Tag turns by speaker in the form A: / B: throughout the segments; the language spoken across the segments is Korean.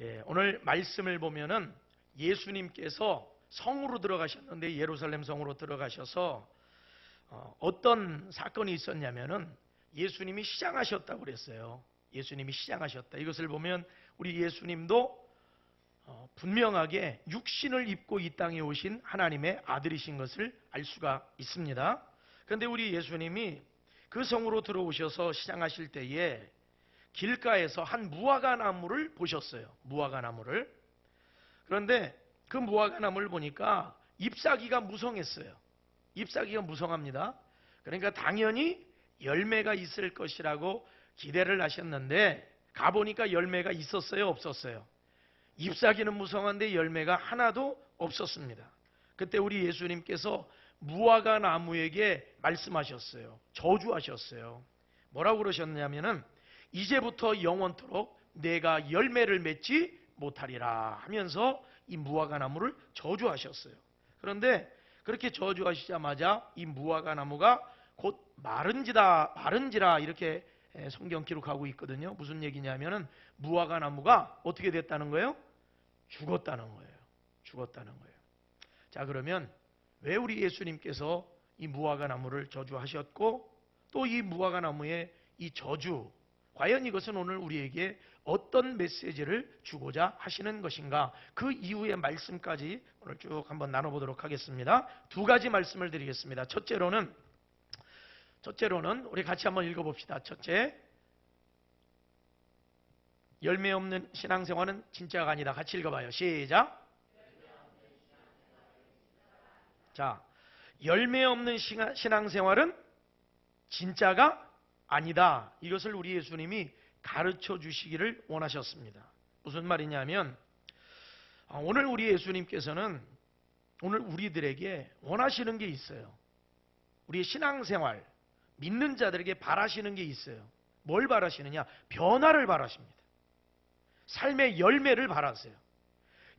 A: 예, 오늘 말씀을 보면은 예수님께서 성으로 들어가셨는데 예루살렘 성으로 들어가셔서 어, 떤 사건이 있었냐면은 예수님이 시장하셨다고 그랬어요. 예수님이 시장하셨다. 이것을 보면 우리 예수님도 어, 분명하게 육신을 입고 이 땅에 오신 하나님의 아들이신 것을 알 수가 있습니다. 그런데 우리 예수님이 그 성으로 들어오셔서 시장하실 때에 길가에서 한 무화과 나무를 보셨어요. 무화과 나무를. 그런데 그 무화과 나무를 보니까 잎사귀가 무성했어요. 잎사귀가 무성합니다. 그러니까 당연히 열매가 있을 것이라고 기대를 하셨는데 가보니까 열매가 있었어요, 없었어요? 잎사귀는 무성한데 열매가 하나도 없었습니다. 그때 우리 예수님께서 무화과 나무에게 말씀하셨어요. 저주하셨어요. 뭐라고 그러셨냐면은 이제부터 영원토록 내가 열매를 맺지 못하리라 하면서 이 무화과 나무를 저주하셨어요. 그런데 그렇게 저주하시자마자 이 무화과 나무가 곧 마른지다 마른지라 이렇게 성경 기록하고 있거든요. 무슨 얘기냐면은 무화과 나무가 어떻게 됐다는 거예요? 죽었다는 거예요. 죽었다는 거예요. 자, 그러면 왜 우리 예수님께서 이 무화과 나무를 저주하셨고 또 이 무화과 나무의 이 저주 과연 이것은 오늘 우리에게 어떤 메시지를 주고자 하시는 것인가? 그 이후의 말씀까지 오늘 쭉 한번 나눠보도록 하겠습니다. 두 가지 말씀을 드리겠습니다. 첫째로는 첫째로는 우리 같이 한번 읽어봅시다. 첫째, 열매 없는 신앙생활은 진짜가 아니다. 같이 읽어봐요. 시작. 자, 열매 없는 신앙생활은 진짜가 아니다. 이것을 우리 예수님이 가르쳐 주시기를 원하셨습니다. 무슨 말이냐면 아, 오늘 우리 예수님께서는 오늘 우리들에게 원하시는 게 있어요. 우리의 신앙생활, 믿는 자들에게 바라시는 게 있어요. 뭘 바라시느냐? 변화를 바라십니다. 삶의 열매를 바라세요.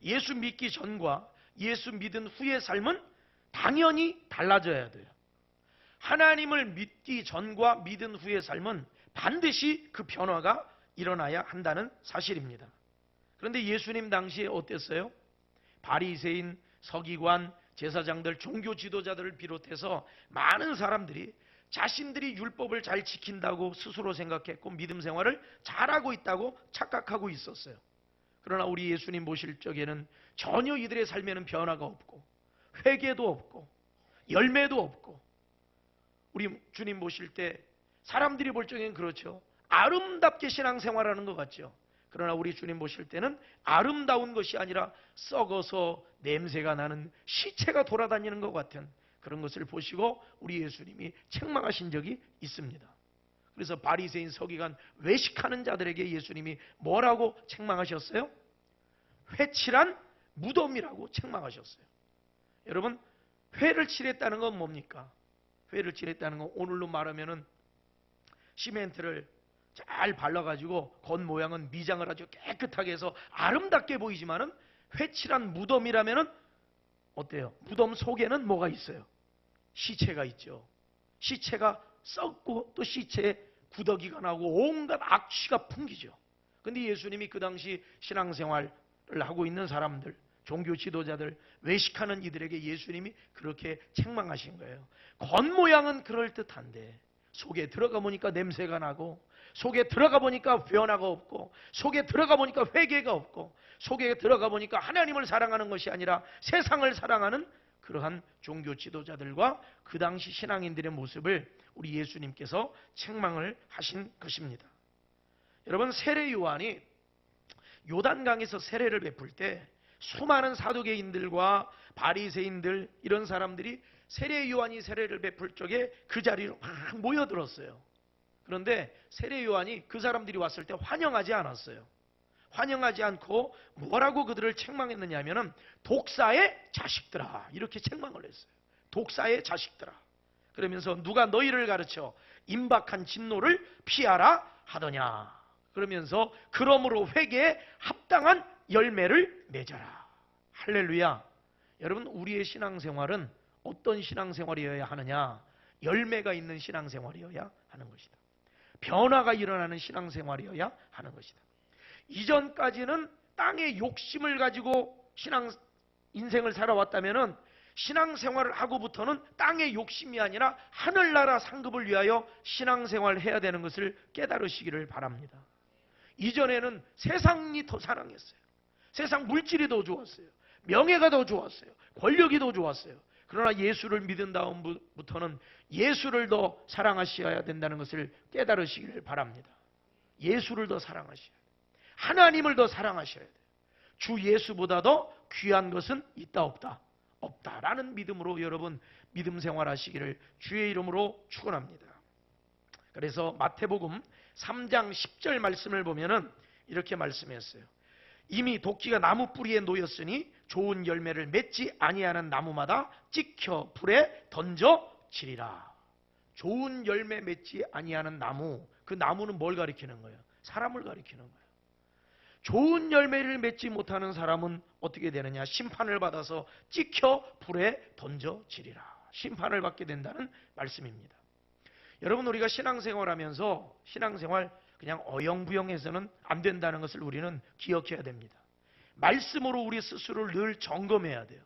A: 예수 믿기 전과 예수 믿은 후의 삶은 당연히 달라져야 돼요. 하나님을 믿기 전과 믿은 후의 삶은 반드시 그 변화가 일어나야 한다는 사실입니다. 그런데 예수님 당시에 어땠어요? 바리새인, 서기관, 제사장들, 종교 지도자들을 비롯해서 많은 사람들이 자신들이 율법을 잘 지킨다고 스스로 생각했고 믿음 생활을 잘하고 있다고 착각하고 있었어요. 그러나 우리 예수님 모실 적에는 전혀 이들의 삶에는 변화가 없고 회개도 없고 열매도 없고 우리 주님 보실 때 사람들이 볼 적엔 그렇죠. 아름답게 신앙생활하는 것 같죠. 그러나 우리 주님 보실 때는 아름다운 것이 아니라 썩어서 냄새가 나는 시체가 돌아다니는 것 같은 그런 것을 보시고 우리 예수님이 책망하신 적이 있습니다. 그래서 바리새인 서기관 외식하는 자들에게 예수님이 뭐라고 책망하셨어요? 회칠한 무덤이라고 책망하셨어요. 여러분 회를 칠했다는 건 뭡니까? 회를 칠했다는 건 오늘로 말하면은 시멘트를 잘 발라가지고 겉 모양은 미장을 아주 깨끗하게 해서 아름답게 보이지만은 회칠한 무덤이라면은 어때요? 무덤 속에는 뭐가 있어요? 시체가 있죠. 시체가 썩고 또 시체에 구더기가 나고 온갖 악취가 풍기죠. 근데 예수님이 그 당시 신앙생활을 하고 있는 사람들, 종교 지도자들, 외식하는 이들에게 예수님이 그렇게 책망하신 거예요. 겉모양은 그럴듯한데 속에 들어가 보니까 냄새가 나고 속에 들어가 보니까 변화가 없고 속에 들어가 보니까 회개가 없고 속에 들어가 보니까 하나님을 사랑하는 것이 아니라 세상을 사랑하는 그러한 종교 지도자들과 그 당시 신앙인들의 모습을 우리 예수님께서 책망을 하신 것입니다. 여러분 세례 요한이 요단강에서 세례를 베풀 때 수많은 사도계인들과 바리새인들 이런 사람들이 세례 요한이 세례를 베풀 적에 그 자리로 막 모여들었어요. 그런데 세례 요한이 그 사람들이 왔을 때 환영하지 않았어요. 환영하지 않고 뭐라고 그들을 책망했느냐 하면은 독사의 자식들아 이렇게 책망을 했어요. 독사의 자식들아. 그러면서 누가 너희를 가르쳐 임박한 진노를 피하라 하더냐. 그러면서 그러므로 회개에 합당한 열매를 맺어라. 할렐루야. 여러분, 우리의 신앙생활은 어떤 신앙생활이어야 하느냐? 열매가 있는 신앙생활이어야 하는 것이다. 변화가 일어나는 신앙생활이어야 하는 것이다. 이전까지는 땅의 욕심을 가지고 신앙 인생을 살아왔다면은 신앙생활을 하고부터는 땅의 욕심이 아니라 하늘나라 상급을 위하여 신앙생활을 해야 되는 것을 깨달으시기를 바랍니다. 이전에는 세상이 더 사랑했어요. 세상 물질이 더 좋았어요. 명예가 더 좋았어요. 권력이 더 좋았어요. 그러나 예수를 믿은 다음부터는 예수를 더 사랑하셔야 된다는 것을 깨달으시기를 바랍니다. 예수를 더 사랑하셔야 돼요. 하나님을 더 사랑하셔야 돼요. 주 예수보다 더 귀한 것은 있다 없다. 없다라는 믿음으로 여러분 믿음 생활하시기를 주의 이름으로 축원합니다. 그래서 마태복음 3장 10절 말씀을 보면은 이렇게 말씀했어요. 이미 도끼가 나무 뿌리에 놓였으니 좋은 열매를 맺지 아니하는 나무마다 찍혀 불에 던져 지리라. 좋은 열매 맺지 아니하는 나무. 그 나무는 뭘 가리키는 거예요? 사람을 가리키는 거예요. 좋은 열매를 맺지 못하는 사람은 어떻게 되느냐? 심판을 받아서 찍혀 불에 던져지리라. 심판을 받게 된다는 말씀입니다. 여러분 우리가 신앙생활하면서 신앙생활 그냥 어영부영해서는 안 된다는 것을 우리는 기억해야 됩니다. 말씀으로 우리 스스로를 늘 점검해야 돼요.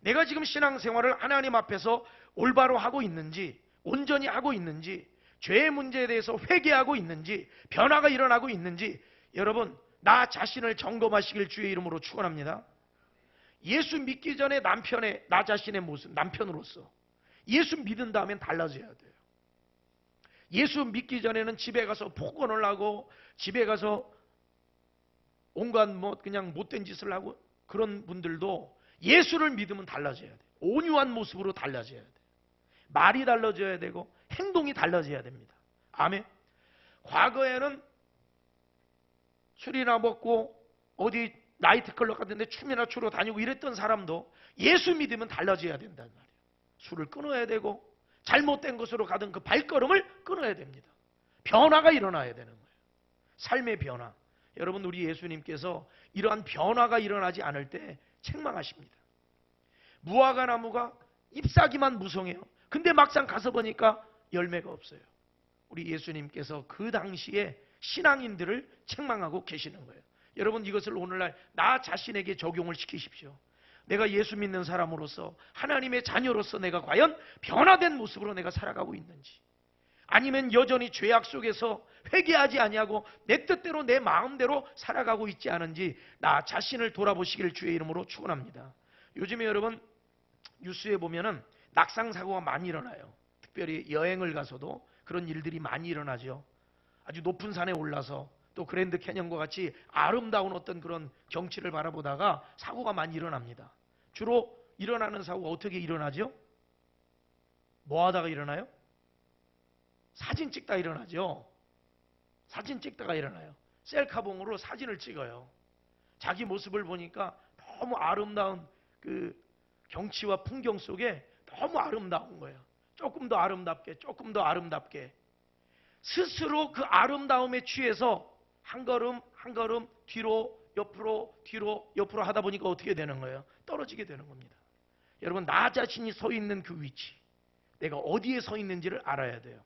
A: 내가 지금 신앙생활을 하나님 앞에서 올바로 하고 있는지, 온전히 하고 있는지, 죄의 문제에 대해서 회개하고 있는지, 변화가 일어나고 있는지, 여러분 나 자신을 점검하시길 주의 이름으로 축원합니다. 예수 믿기 전에 남편의 나 자신의 모습, 남편으로서 예수 믿은 다음엔 달라져야 돼요. 예수 믿기 전에는 집에 가서 폭언을 하고 집에 가서 온갖 뭐 그냥 못된 짓을 하고 그런 분들도 예수를 믿으면 달라져야 돼. 온유한 모습으로 달라져야 돼. 말이 달라져야 되고 행동이 달라져야 됩니다. 아멘. 과거에는 술이나 먹고 어디 나이트클럽 같은 데 춤이나 추러 다니고 이랬던 사람도 예수 믿으면 달라져야 된단 말이에요. 술을 끊어야 되고 잘못된 것으로 가던 그 발걸음을 끊어야 됩니다. 변화가 일어나야 되는 거예요. 삶의 변화. 여러분 우리 예수님께서 이러한 변화가 일어나지 않을 때 책망하십니다. 무화과 나무가 잎사귀만 무성해요. 근데 막상 가서 보니까 열매가 없어요. 우리 예수님께서 그 당시에 신앙인들을 책망하고 계시는 거예요. 여러분 이것을 오늘날 나 자신에게 적용을 시키십시오. 내가 예수 믿는 사람으로서 하나님의 자녀로서 내가 과연 변화된 모습으로 내가 살아가고 있는지 아니면 여전히 죄악 속에서 회개하지 아니하고 내 뜻대로 내 마음대로 살아가고 있지 않은지 나 자신을 돌아보시길 주의 이름으로 축원합니다. 요즘에 여러분 뉴스에 보면은 낙상 사고가 많이 일어나요. 특별히 여행을 가서도 그런 일들이 많이 일어나죠. 아주 높은 산에 올라서 또 그랜드 캐년과 같이 아름다운 어떤 그런 경치를 바라보다가 사고가 많이 일어납니다. 주로 일어나는 사고가 어떻게 일어나죠? 뭐 하다가 일어나요? 사진 찍다 일어나죠. 사진 찍다가 일어나요. 셀카봉으로 사진을 찍어요. 자기 모습을 보니까 너무 아름다운 그 경치와 풍경 속에 너무 아름다운 거예요. 조금 더 아름답게, 조금 더 아름답게. 스스로 그 아름다움에 취해서 한 걸음 한 걸음 뒤로 옆으로 뒤로 옆으로 하다 보니까 어떻게 되는 거예요? 떨어지게 되는 겁니다. 여러분 나 자신이 서 있는 그 위치 내가 어디에 서 있는지를 알아야 돼요.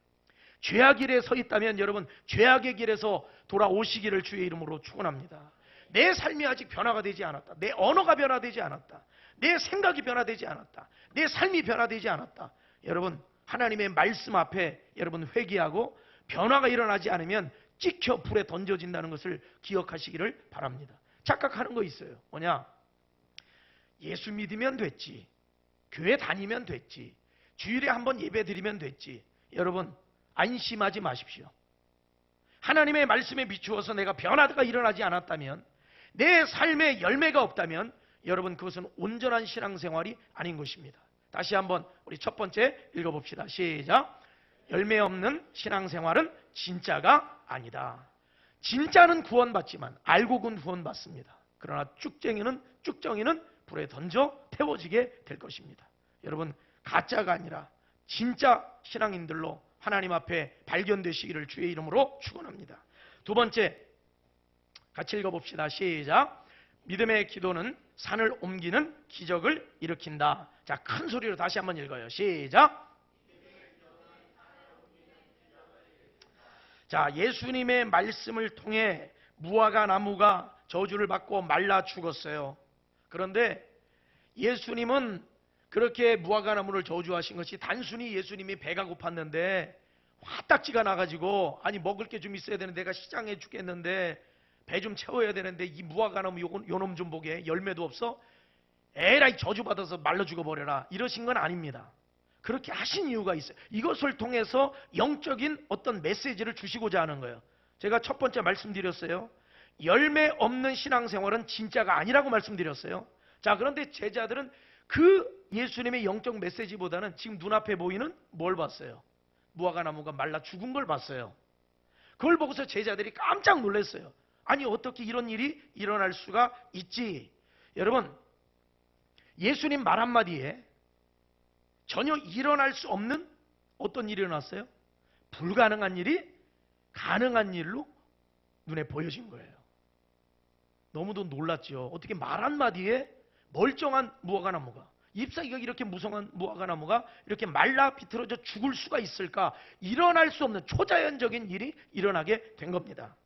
A: 죄악 길에 서 있다면 여러분 죄악의 길에서 돌아오시기를 주의 이름으로 축원합니다. 내 삶이 아직 변화가 되지 않았다. 내 언어가 변화되지 않았다. 내 생각이 변화되지 않았다. 내 삶이 변화되지 않았다. 여러분 하나님의 말씀 앞에 여러분 회개하고 변화가 일어나지 않으면 찍혀 불에 던져진다는 것을 기억하시기를 바랍니다. 착각하는 거 있어요. 뭐냐? 예수 믿으면 됐지. 교회 다니면 됐지. 주일에 한번 예배 드리면 됐지. 여러분, 안심하지 마십시오. 하나님의 말씀에 비추어서 내가 변화가 일어나지 않았다면, 내 삶에 열매가 없다면, 여러분, 그것은 온전한 신앙생활이 아닌 것입니다. 다시 한번 우리 첫 번째 읽어봅시다. 시작. 열매 없는 신앙생활은 진짜가 아니다. 진짜는 구원받지만 알고군 구원받습니다. 그러나 쭉쟁이는 쭉정이는 불에 던져 태워지게 될 것입니다. 여러분 가짜가 아니라 진짜 신앙인들로 하나님 앞에 발견되시기를 주의 이름으로 축원합니다. 두 번째 같이 읽어봅시다. 시작. 믿음의 기도는 산을 옮기는 기적을 일으킨다. 자, 큰 소리로 다시 한번 읽어요. 시작. 자, 예수님의 말씀을 통해 무화과 나무가 저주를 받고 말라 죽었어요. 그런데 예수님은 그렇게 무화과 나무를 저주하신 것이 단순히 예수님이 배가 고팠는데 화딱지가 나가지고 아니 먹을 게 좀 있어야 되는데 내가 시장에 죽겠는데 배 좀 채워야 되는데 이 무화과 나무 요, 요놈 좀 보게 열매도 없어 에라이 저주받아서 말라 죽어버려라 이러신 건 아닙니다. 그렇게 하신 이유가 있어요. 이것을 통해서 영적인 어떤 메시지를 주시고자 하는 거예요. 제가 첫 번째 말씀드렸어요. 열매 없는 신앙생활은 진짜가 아니라고 말씀드렸어요. 자, 그런데 제자들은 그 예수님의 영적 메시지보다는 지금 눈앞에 보이는 뭘 봤어요? 무화과 나무가 말라 죽은 걸 봤어요. 그걸 보고서 제자들이 깜짝 놀랐어요. 아니, 어떻게 이런 일이 일어날 수가 있지? 여러분, 예수님 말 한마디에 전혀 일어날 수 없는 어떤 일이 일어났어요? 불가능한 일이 가능한 일로 눈에 보여진 거예요. 너무도 놀랐죠. 어떻게 말 한마디에 멀쩡한 무화과 나무가 잎사귀가 이렇게 무성한 무화과 나무가 이렇게 말라 비틀어져 죽을 수가 있을까? 일어날 수 없는 초자연적인 일이 일어나게 된 겁니다.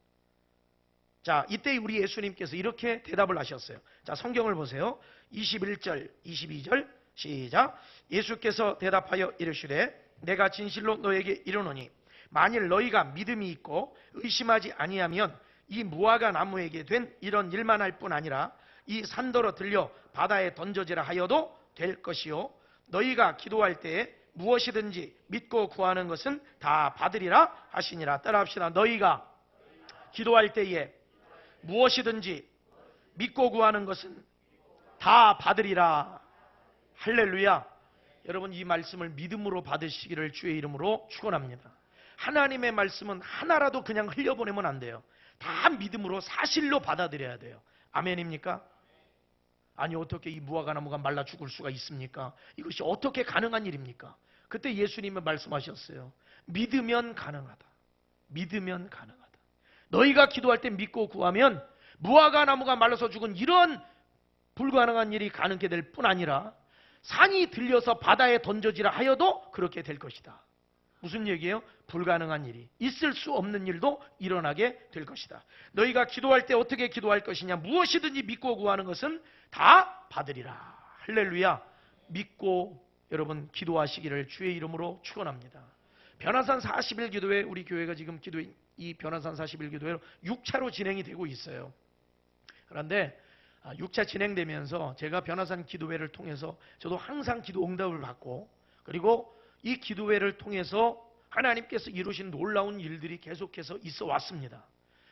A: 자, 이때 우리 예수님께서 이렇게 대답을 하셨어요. 자, 성경을 보세요. 21절, 22절 시작. 예수께서 대답하여 이르시되 내가 진실로 너에게 이르노니 만일 너희가 믿음이 있고 의심하지 아니하면 이 무화과 나무에게 된 이런 일만 할 뿐 아니라 이 산더러 들려 바다에 던져지라 하여도 될 것이요. 너희가 기도할 때에 무엇이든지 믿고 구하는 것은 다 받으리라 하시니라. 따라합시다. 너희가 기도할 때에 무엇이든지 믿고 구하는 것은 다 받으리라 할렐루야 여러분 이 말씀을 믿음으로 받으시기를 주의 이름으로 축원합니다 하나님의 말씀은 하나라도 그냥 흘려보내면 안 돼요 다 믿음으로 사실로 받아들여야 돼요 아멘입니까? 아니 어떻게 이 무화과 나무가 말라 죽을 수가 있습니까? 이것이 어떻게 가능한 일입니까? 그때 예수님이 말씀하셨어요. 믿으면 가능하다. 믿으면 가능하다. 너희가 기도할 때 믿고 구하면 무화과 나무가 말라서 죽은 이런 불가능한 일이 가능하게 될 뿐 아니라 산이 들려서 바다에 던져지라 하여도 그렇게 될 것이다. 무슨 얘기예요? 불가능한 일이 있을 수 없는 일도 일어나게 될 것이다. 너희가 기도할 때 어떻게 기도할 것이냐? 무엇이든지 믿고 구하는 것은 다 받으리라. 할렐루야. 믿고 여러분 기도하시기를 주의 이름으로 축원합니다. 변화산 40일 기도회 우리 교회가 지금 기도 이 변화산 40일 기도회 6차로 진행이 되고 있어요. 그런데 6차 진행되면서 제가 변화산 기도회를 통해서 저도 항상 기도 응답을 받고 그리고 이 기도회를 통해서 하나님께서 이루신 놀라운 일들이 계속해서 있어 왔습니다.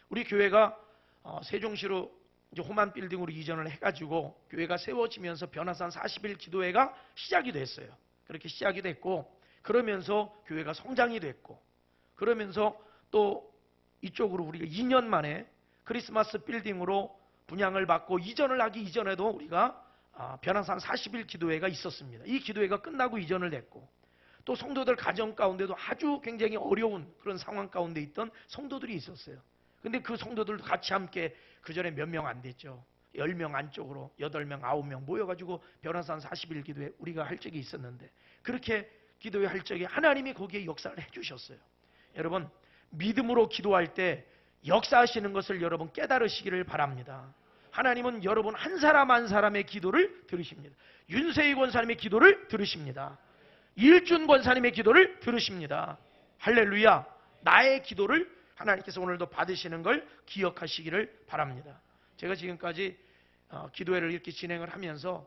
A: 우리 교회가 어, 세종시로 이제 호만 빌딩으로 이전을 해가지고 교회가 세워지면서 변화산 40일 기도회가 시작이 됐어요. 그렇게 시작이 됐고 그러면서 교회가 성장이 됐고 그러면서 또 이쪽으로 우리가 2년 만에 크리스마스 빌딩으로 분양을 받고 이전을 하기 이전에도 우리가 아, 변화산 40일 기도회가 있었습니다. 이 기도회가 끝나고 이전을 됐고 또 성도들 가정 가운데도 아주 굉장히 어려운 그런 상황 가운데 있던 성도들이 있었어요. 근데 그 성도들도 같이 함께 그 전에 몇 명 안 됐죠. 10명 안쪽으로 8명, 9명 모여가지고 변화산 40일 기도회 우리가 할 적이 있었는데 그렇게 기도회 할 적에 하나님이 거기에 역사를 해주셨어요. 여러분 믿음으로 기도할 때 역사하시는 것을 여러분 깨달으시기를 바랍니다. 하나님은 여러분 한 사람 한 사람의 기도를 들으십니다. 윤세희 권사님의 기도를 들으십니다. 일준 권사님의 기도를 들으십니다. 할렐루야. 나의 기도를 하나님께서 오늘도 받으시는 걸 기억하시기를 바랍니다. 제가 지금까지 어, 기도회를 이렇게 진행을 하면서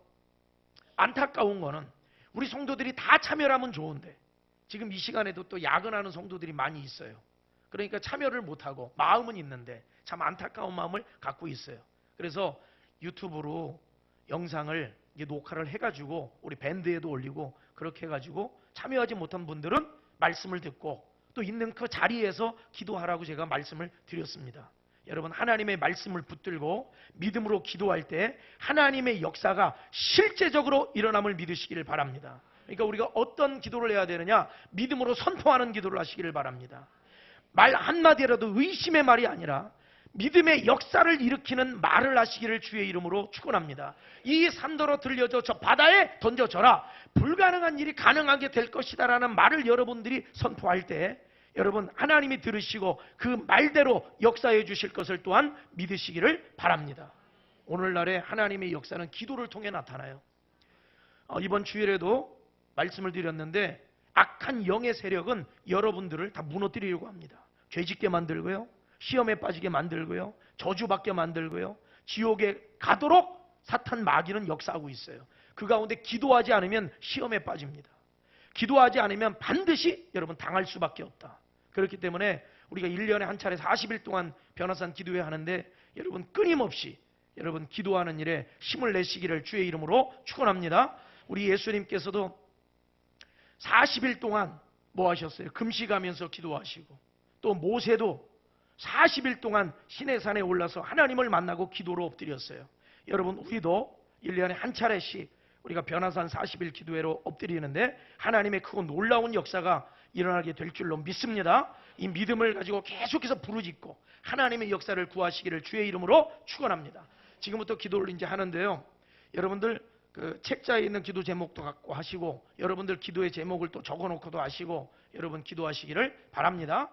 A: 안타까운 거는 우리 성도들이 다 참여를 하면 좋은데 지금 이 시간에도 또 야근하는 성도들이 많이 있어요. 그러니까 참여를 못하고 마음은 있는데 참 안타까운 마음을 갖고 있어요. 그래서 유튜브로 영상을 녹화를 해가지고 우리 밴드에도 올리고 그렇게 해가지고 참여하지 못한 분들은 말씀을 듣고 또 있는 그 자리에서 기도하라고 제가 말씀을 드렸습니다. 여러분 하나님의 말씀을 붙들고 믿음으로 기도할 때 하나님의 역사가 실제적으로 일어남을 믿으시기를 바랍니다. 그러니까 우리가 어떤 기도를 해야 되느냐? 믿음으로 선포하는 기도를 하시기를 바랍니다. 말 한마디라도 의심의 말이 아니라 믿음의 역사를 일으키는 말을 하시기를 주의 이름으로 축원합니다. 이 산도로 들려져 저 바다에 던져져라. 불가능한 일이 가능하게 될 것이다라는 말을 여러분들이 선포할 때 여러분 하나님이 들으시고 그 말대로 역사해 주실 것을 또한 믿으시기를 바랍니다. 오늘날의 하나님의 역사는 기도를 통해 나타나요. 어, 이번 주일에도 말씀을 드렸는데 악한 영의 세력은 여러분들을 다 무너뜨리려고 합니다. 죄짓게 만들고요. 시험에 빠지게 만들고요. 저주받게 만들고요. 지옥에 가도록 사탄 마귀는 역사하고 있어요. 그 가운데 기도하지 않으면 시험에 빠집니다. 기도하지 않으면 반드시 여러분 당할 수밖에 없다. 그렇기 때문에 우리가 1년에 한 차례 40일 동안 변화산 기도회 하는데 여러분 끊임없이 여러분 기도하는 일에 힘을 내시기를 주의 이름으로 축원합니다. 우리 예수님께서도 40일 동안 뭐 하셨어요? 금식하면서 기도하시고 또 모세도 40일 동안 시내산에 올라서 하나님을 만나고 기도로 엎드렸어요. 여러분 우리도 1년에 한 차례씩 우리가 변화산 40일 기도회로 엎드리는데 하나님의 크고 놀라운 역사가 일어나게 될 줄로 믿습니다. 이 믿음을 가지고 계속해서 부르짖고 하나님의 역사를 구하시기를 주의 이름으로 축원합니다. 지금부터 기도를 이제 하는데요. 여러분들 그 책자에 있는 기도 제목도 갖고 하시고 여러분들 기도의 제목을 또 적어 놓고도 하시고 여러분 기도하시기를 바랍니다.